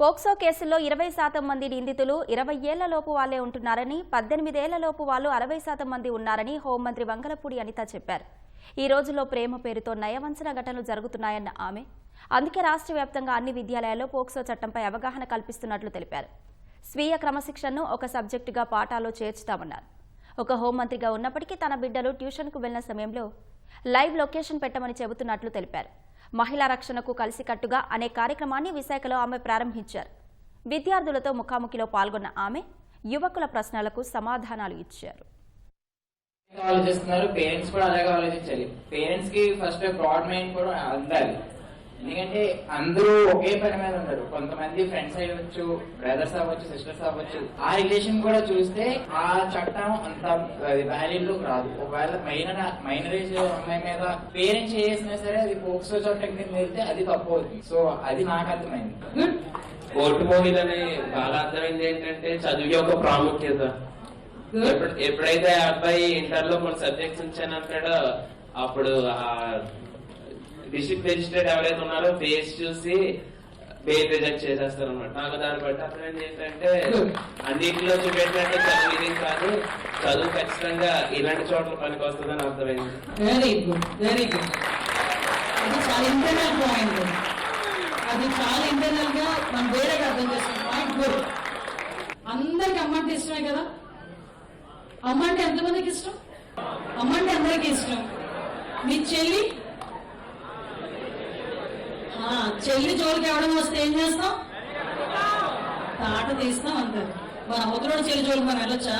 POCSO కేసుల్లో ఇరవై శాతం మంది నిందితులు ఇరవై ఏళ్ళలోపు వాళ్ళే ఉంటున్నారని పద్దెనిమిదేళ్ళలోపు వాళ్ళు అరవై శాతం మంది ఉన్నారని హోంమంత్రి వంగలపూడి అనిత చెప్పారు. ఈ రోజుల్లో ప్రేమ పేరుతో నయవంచన ఘటనలు జరుగుతున్నాయన్న ఆమె. అందుకే రాష్ట్ర వ్యాప్తంగా అన్ని విద్యాలయాల్లో పోక్సో చట్టంపై అవగాహన కల్పిస్తున్నట్లు తెలిపారు. స్వీయ క్రమశిక్షణను ఒక సబ్జెక్టుగా పాఠాల్లో చేర్చుతామన్నారు. ఒక హోంమంత్రిగా ఉన్నప్పటికీ తన బిడ్డలు ట్యూషన్కు వెళ్ళిన సమయంలో లైవ్ లొకేషన్ పెట్టమని చెబుతున్నట్లు తెలిపారు. మహిళా రక్షణకు కలిసికట్టుగా అనే కార్యక్రమాన్ని విశాఖలో ఆమె ప్రారంభించారు. విద్యార్థులతో ముఖాముఖిలో పాల్గొన్న ఆమె యువకుల ప్రశ్నలకు సమాధానాలు ఇచ్చారు. ఆలోచిస్తున్నారు. పేరెంట్స్ కూడా అలాగే ఆలోచించాలి. పేరెంట్స్కి ఫస్ట్ బ్రాడ్ మైండ్ కూడా అందాలి ఎందుకంటే అందరూ ఒకే పని మీద ఉంటారు. కొంతమంది ఫ్రెండ్స్ అయ్యవచ్చు బ్రదర్స్ అవ్వచ్చు సిస్టర్స్ అవ్వచ్చు. ఆ రిలేషన్ కూడా చూస్తే ఆ చట్టం అంత వ్యాలిడ్ రాదు. ఒకవేళ మైనర్ మైనర్ ఏజ్ అమ్మాయి మీద పేరెంట్స్ చేసినా సరే అది పోక్సో చట్టం కింద వెళ్తే అది తప్పు అవుతుంది. సో అది నాకు అర్థమైంది. గుడ్ కోర్టు మూవీలని బాగా అర్థమైంది ఏంటంటే చదువు యొక్క ప్రాముఖ్యత. ఎప్పుడు- ఎప్పుడైతే ఆ అబ్బాయి ఇంటర్లో కొన్ని సబ్జెక్ట్స్ ఉంచాను అంటాడో అప్పుడు ఆ డిస్ట్రిక్ట్ మెజిస్ట్రేట్ ఎవరైతే ఉన్నారో ఫేస్ చూసి బెయిల్ రిజెక్ట్ చేసేస్తారు అనమాట నాకు దాన్ని బట్టి అర్థమైంది ఏంటంటే అన్నింటిలో చూపెట్టినట్టు చదువు ఇది కాదు. చదువు ఖచ్చితంగా ఇలాంటి చోట్ల పనికి వస్తుందని అర్థమైంది. వెరీ గుడ్ వెరీ గుడ్ అది చాలా ఇంటర్నల్ పాయింట్ అది చాలా ఇంటర్నల్గా మనం వేరేగా అర్థం చేసుకున్న పాయింట్ గుడ్ అందరికి అమ్మ అంటే ఇష్టమే కదా? అమ్మ అంటే ఎంతమందికి ఇష్టం? అమ్మ అంటే అందరికి ఇష్టం. మీ చెల్లి చెయ్యి జోలికి ఎవడం వస్తే ఏం చేస్తాం? తాట తీస్తాం అంటారు మన అవతలోడు చెల్లి జోలికి మనం వెళ్ళొచ్చా?